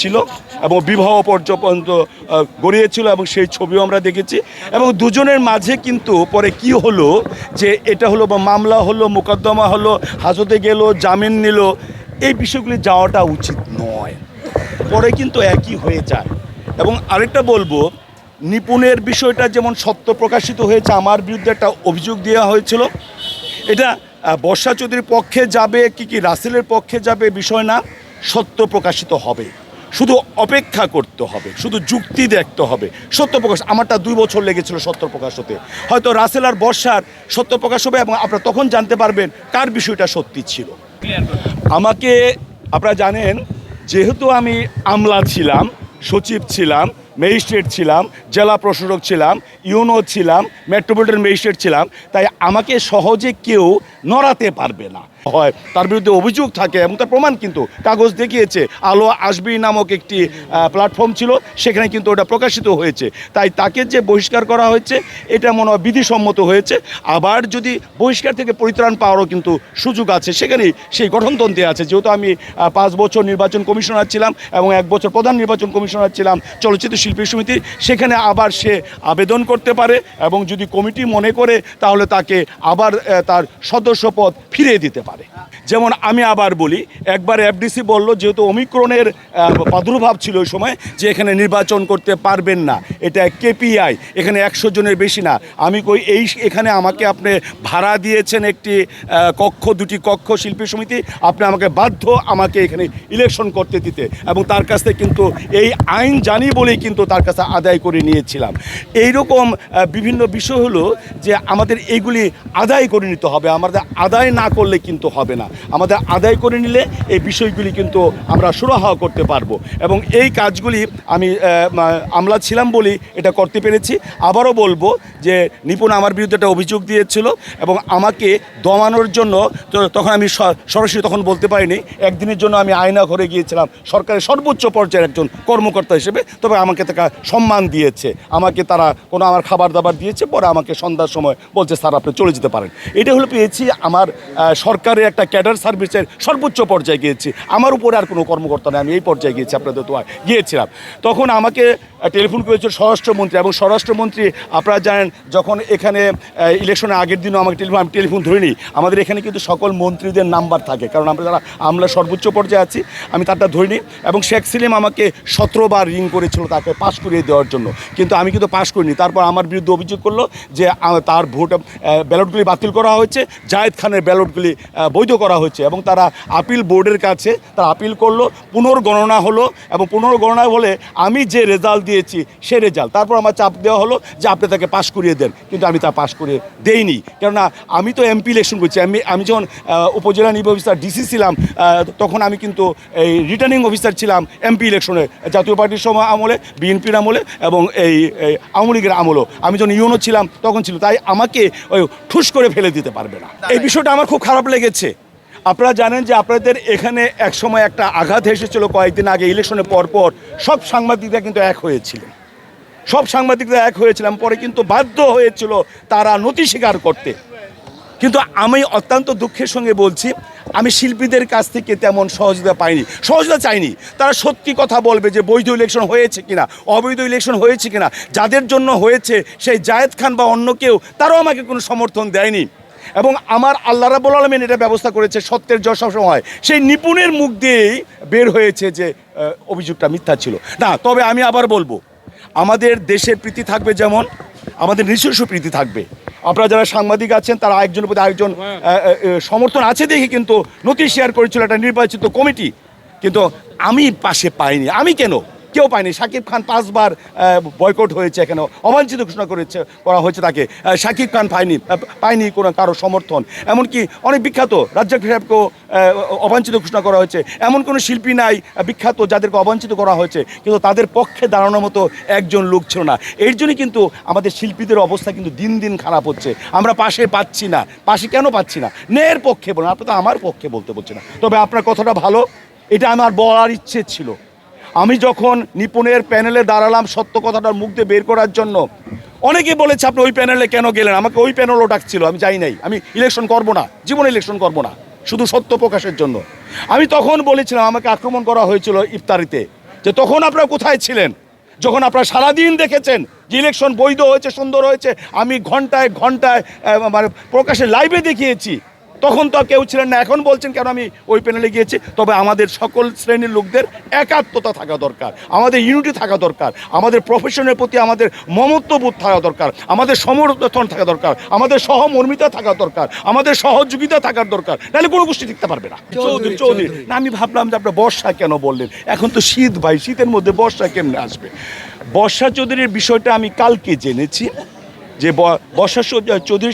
ছিল এবং বিবাহ পর্যন্ত গড়িয়েছিল এবং সেই ছবিও আমরা দেখেছি। এবং দুজনের মাঝে কিন্তু পরে কি হলো যে এটা হলো বা মামলা হলো, মোকদ্দমা হলো, হাজতে গেল, জামিন নিল, এই বিষয়গুলি যাওয়াটা উচিত নয়। পরে কিন্তু একই হয়ে যায়। এবং আরেকটা বলব, নিপুণের বিষয়টা যেমন সত্য প্রকাশিত হয়েছে, আমার বিরুদ্ধে একটা অভিযোগ দেওয়া হয়েছিল। এটা বর্ষা চৌধুরীর পক্ষে যাবে কি কি, রাসেলের পক্ষে যাবে বিষয় না, সত্য প্রকাশিত হবে। শুধু অপেক্ষা করতে হবে, শুধু যুক্তি দেখতে হবে। সত্য প্রকাশ, আমারটা দুই বছর লেগেছিল সত্য প্রকাশ হতে। হয়তো রাসেল আর বর্ষার সত্য প্রকাশ হবে এবং আপনারা তখন জানতে পারবেন কার বিষয়টা সত্যি ছিল। আমাকে আপনারা জানেন, যেহেতু আমি আমলা ছিলাম, সচিব ছিলাম, ম্যাজিস্ট্রেট ছিলাম, জেলা প্রশাসক ছিলাম, ইউনো ছিলাম, মেট্রোপলিটন ম্যাজিস্ট্রেট ছিলাম, তাই আমাকে সহজে কেউ নড়াতে পারবে না। হয়। তার বিরুদ্ধে অভিযোগ থাকে এবং তার প্রমাণ কিন্তু কাগজ দেখিয়েছে। আলো আসবি নামক একটি প্ল্যাটফর্ম ছিল, সেখানে কিন্তু ওটা প্রকাশিত হয়েছে। তাই তাকে যে বহিষ্কার করা হয়েছে, এটা মনে হয় বিধিসম্মত হয়েছে। আবার যদি বহিষ্কার থেকে পরিত্রাণ পাওয়ারও কিন্তু সুযোগ আছে, সেখানেই সেই গঠনতন্ত্রে আছে। যেহেতু আমি পাঁচ বছর নির্বাচন কমিশনার ছিলাম এবং এক বছর প্রধান নির্বাচন কমিশনার ছিলাম চলচ্চিত্র শিল্পী সমিতির সেখানে আবার সে আবেদন করতে পারে এবং যদি কমিটি মনে করে, তাহলে তাকে আবার তার সদস্য পদ ফিরিয়ে দিতে পারে। যেমন আমি আবার বলি একবার এফডিসি বলল যেহেতু অমিক্রণের প্রাদুর্ভাব ছিল ওই সময় যে এখানে নির্বাচন করতে পারবেন না। এটা কেপিআই এখানে একশো জনের বেশি না। আমি কই এই এখানে আমাকে আপনি ভাড়া দিয়েছেন একটি কক্ষ দুটি কক্ষ শিল্পী সমিতি আপনি আমাকে বাধ্য আমাকে এখানে ইলেকশন করতে দিতে। এবং তার কাছ থেকে কিন্তু এই আইন জানি বলেই কিন্তু তার কাছে আদায় করে নিয়েছিলাম। এইরকম আহ, বিভিন্ন বিষয় হলো যে আমাদের এইগুলি আদায় করে নিতে হবে। আমাদের আদায় না করলে কিন্তু হবে না। আমাদের আদায় করে নিলে এই বিষয়গুলি কিন্তু আমরা সুরাহা করতে পারব। এবং এই কাজগুলি আমি আমলা ছিলাম বলেই এটা করতে পেরেছি। আবারও বলব যে নিপুণ আমার বিরুদ্ধে একটা অভিযোগ দিয়েছিল এবং আমাকে দমানোর জন্য তখন আমি সরাসরি তখন বলতে পারিনি। একদিনের জন্য আমি আয়না ঘরে গিয়েছিলাম। সরকারের সর্বোচ্চ পর্যায়ের একজন কর্মকর্তা হিসেবে তবে আমাকে তারা সম্মান দিয়েছে। আমাকে তারা কোনো আমার খাবার দাবার দিয়েছে পরে আমাকে সন্ধ্যার সময় বলছে স্যার আপনি চলে যেতে পারেন। এটা হলো পেয়েছি আমার আহ, সরকারের একটা ক্যাডার সার্ভিসের সর্বোচ্চ পর্যায়ে গিয়েছি। আমার উপরে আর কোনো কর্মকর্তা নেই, আমি এই পর্যায়ে গিয়েছি আপনাদের তো গিয়েছিলাম। তখন আমাকে টেলিফোন করেছিল স্বরাষ্ট্রমন্ত্রী এবং স্বরাষ্ট্রমন্ত্রী, আপনারা জানেন, যখন এখানে ইলেকশনের আগের দিনও আমাকে টেলিফোন, আমি টেলিফোন ধরিনি। আমাদের এখানে কিন্তু সকল মন্ত্রীদের নাম্বার থাকে, কারণ আমরা যারা, আমরা সর্বোচ্চ পর্যায়ে আছি, আমি তারটা ধরিনি এবং শেখ সেলিম আমাকে সতেরোবার রিং করেছিল তাকে পাশ করিয়ে দেওয়ার জন্য। কিন্তু আমি কিন্তু পাশ করিনি। তারপর আমার বিরুদ্ধে অভিযোগ করল যে তার ভোট ব্যালটগুলি বাতিল করা হয়েছে। জায়েদ খানের ব্যালটগুলি বৈধ করা হচ্ছে এবং তারা আপিল বোর্ডের কাছে তারা আপিল করল পুনর্গণনা হলো এবং পুনর্গণনা হলে আমি যে রেজাল্ট দিয়েছি সে রেজাল্ট তারপর আমার চাপ দেওয়া হলো যে আপনি তাকে পাশ করিয়ে দেন কিন্তু আমি তা পাশ করে দেইনি। কেননা আমি তো এমপি ইলেকশন করছি আমি আমি যখন উপজেলা নির্বাহী অফিসার ডিসি ছিলাম তখন আমি কিন্তু এই রিটার্নিং অফিসার ছিলাম এমপি ইলেকশনে জাতীয় পার্টির সময় আমলে বিএনপির আমলে এবং এই এই আওয়ামী লীগের আমলও। আমি যখন ইউনো ছিলাম তখন ছিল তাই আমাকে ওই ঠুস করে ফেলে দিতে পারবে না। এই বিষয়টা আমার খুব খারাপ লেগেছে। আপনারা জানেন যে আপনাদের এখানে এক সময় একটা আঘাত এসেছিল কয়েকদিন আগে, ইলেকশনের পর পর সব সাংবাদিকরা কিন্তু এক হয়েছিল সব সাংবাদিকরা এক হয়েছিলাম, পরে কিন্তু বাধ্য হয়েছিল তারা নথি স্বীকার করতে। কিন্তু আমি অত্যন্ত দুঃখের সঙ্গে বলছি, আমি শিল্পীদের কাছ থেকে তেমন সহযোগিতা পাইনি। সহযোগিতা চাইনি। তারা সত্যি কথা বলবে যে বৈধ ইলেকশন হয়েছে কিনা, অবৈধ ইলেকশন হয়েছে কিনা, যাদের জন্য হয়েছে সেই জায়েদ খান বা অন্য কেউ, তারাও আমাকে কোনো সমর্থন দেয়নি। এবং আমার আল্লাহ রাবুল আলমিন এটা ব্যবস্থা করেছে, সত্যের জয় সবসময়। সেই নিপুণের মুখ দিয়েই বের হয়েছে যে অভিযোগটা মিথ্যা ছিল। না, তবে আমি আবার বলব, আমাদের দেশের প্রীতি থাকবে যেমন, আমাদের নিজস্ব প্রীতি থাকবে। আপনারা যারা সাংবাদিক আছেন, তারা একজনের প্রতি আরেকজন সমর্থন আছে দেখে কিন্তু নথি শেয়ার করেছিল একটা নির্বাচিত কমিটি। কিন্তু আমি পাশে পাইনি। আমি কেন? কেউ পায়নি। সাকিব খান পাঁচবার বয়কট হয়েছে এখানে অবাঞ্ছিত ঘোষণা করেছে, করা হয়েছে তাকে। সাকিব খান পায়নি পায়নি কোনো কারও সমর্থন। এমনকি অনেক বিখ্যাত রাজ্জাক সাহেবকেও অবাঞ্ছিত ঘোষণা করা হয়েছে। এমন কোনো শিল্পী নাই বিখ্যাত যাদেরকে অবাঞ্ছিত করা হয়েছে, কিন্তু তাদের পক্ষে দাঁড়ানোর মতো একজন লোক ছিল না। এর জন্যই কিন্তু আমাদের শিল্পীদের অবস্থা কিন্তু দিন দিন খারাপ হচ্ছে। আমরা পাশে পাচ্ছি না। পাশে কেন পাচ্ছি না? ন্যায়ের পক্ষে বলুন, আপনি তো আমার পক্ষে বলতে বলছেন না। তবে আপনার কথাটা ভালো। এটা আমার বলার ইচ্ছে ছিল। আমি যখন নিপুণের প্যানেলে দাঁড়ালাম সত্য কথাটার মুখ দিয়ে বের করার জন্য অনেকে বলেছে, আপনি ওই প্যানেলে কেন গেলেন? আমাকে ওই প্যানেলও ডাকছিল, আমি যাই নাই। আমি ইলেকশন করব না, জীবনে ইলেকশন করব না, শুধু সত্য প্রকাশের জন্য। আমি তখন বলেছিলাম, আমাকে আক্রমণ করা হয়েছিল ইফতারিতে, যে তখন আপনারা কোথায় ছিলেন? যখন আপনারা সারাদিন দেখেছেন যে ইলেকশন বৈধ হয়েছে, সুন্দর হয়েছে, আমি ঘন্টায় ঘন্টায় মানে প্রকাশে লাইভে দেখিয়েছি তখন তো আর কেউ ছিলেন না। এখন বলছেন কেন আমি ওই প্যানেলে গিয়েছি? তবে আমাদের সকল শ্রেণির লোকদের একাত্মতা থাকা দরকার আমাদের ইউনিটি থাকা দরকার আমাদের প্রফেশনের প্রতি আমাদের মমত্ববোধ থাকা দরকার আমাদের সমর্থন থাকা দরকার আমাদের সহমর্মিতা থাকা দরকার আমাদের সহযোগিতা থাকার দরকার। নাহলে কোনো গোষ্ঠী টিকতে পারবে না। চৌধুরী চৌধুরী না আমি ভাবলাম যে আপনার বর্ষা কেন বললেন? এখন তো শীত ভাই শীতের মধ্যে বর্ষা কেমনে আসবে? বর্ষা চৌধুরীর বিষয়টা আমি কালকে জেনেছি যে বর্ষা চৌধুরী